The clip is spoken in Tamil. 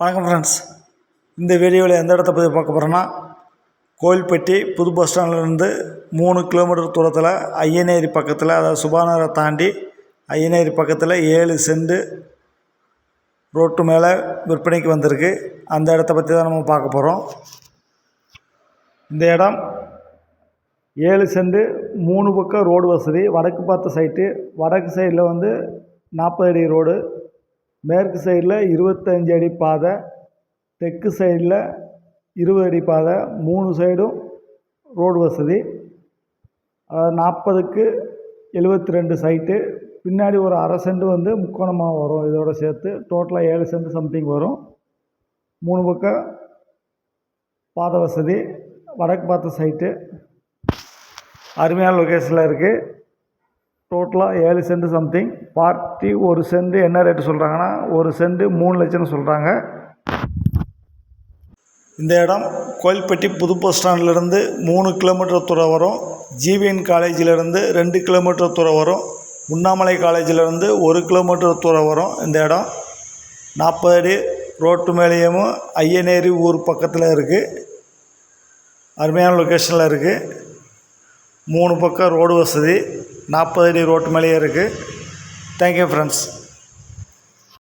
வணக்கம் ஃப்ரெண்ட்ஸ் இந்த வீடியோவில் எந்த இடத்த பற்றி பார்க்க போகிறோன்னா கோயில்பட்டி புது பஸ் ஸ்டாண்ட்லேருந்து மூணு கிலோமீட்டர் தூரத்தில் ஐயனேரி பக்கத்தில் அதாவது சுபாநகரை தாண்டி ஐயனேரி பக்கத்தில் ஏழு செண்டு ரோட்டு மேலே விற்பனைக்கு வந்திருக்கு. அந்த இடத்த பற்றி தான் நம்ம பார்க்க போகிறோம் இந்த இடம் ஏழு செண்டு மூணு பக்கம் ரோடு வசதி. வடக்கு பார்த்த சைட்டு வடக்கு சைடில் வந்து நாற்பது அடி ரோடு மேற்கு சைடில் இருபத்தஞ்சி அடி பாதை தெற்கு சைடில் இருபது அடி பாதை மூணு சைடும் ரோடு வசதி. நாற்பதுக்கு எழுபத்தி ரெண்டு சைட்டு. பின்னாடி ஒரு அரை சென்ட் வந்து முக்கோணமாக வரும். இதோட சேர்த்து டோட்டலாக ஏழு சென்ட் சம்திங் வரும். மூணு பக்கம் பாதை வசதி. வடக்கு பார்த்த சைட்டு. அருமையான லொக்கேஷனில் இருக்குது டோட்டலாக ஏழு சென்ட் சம்திங் பார்ட்டி ஒரு சென்ட் என்ன ரேட்டு சொல்கிறாங்கன்னா ஒரு சென்ட் மூணு லட்சம்னு சொல்கிறாங்க இந்த இடம் கோயில்பட்டி புது பஸ் ஸ்டாண்ட்லேருந்து மூணு கிலோமீட்டர் தூரம் வரும். ஜிவிஎன் காலேஜிலேருந்து ரெண்டு கிலோமீட்டர் தூரம் வரும். உண்ணாமலை காலேஜிலேருந்து ஒரு கிலோமீட்டர் தூரம் வரும் இந்த இடம். நாற்பது அடி ரோட்டு மேலேயும் ஐயனேரி ஊர் பக்கத்தில் இருக்குது அருமையான லொக்கேஷனில் இருக்குது மூணு பக்கம் ரோடு வசதி நாற்பது அடி ரோட்டு மேலேயே இருக்குது தேங்க்யூ ஃப்ரெண்ட்ஸ்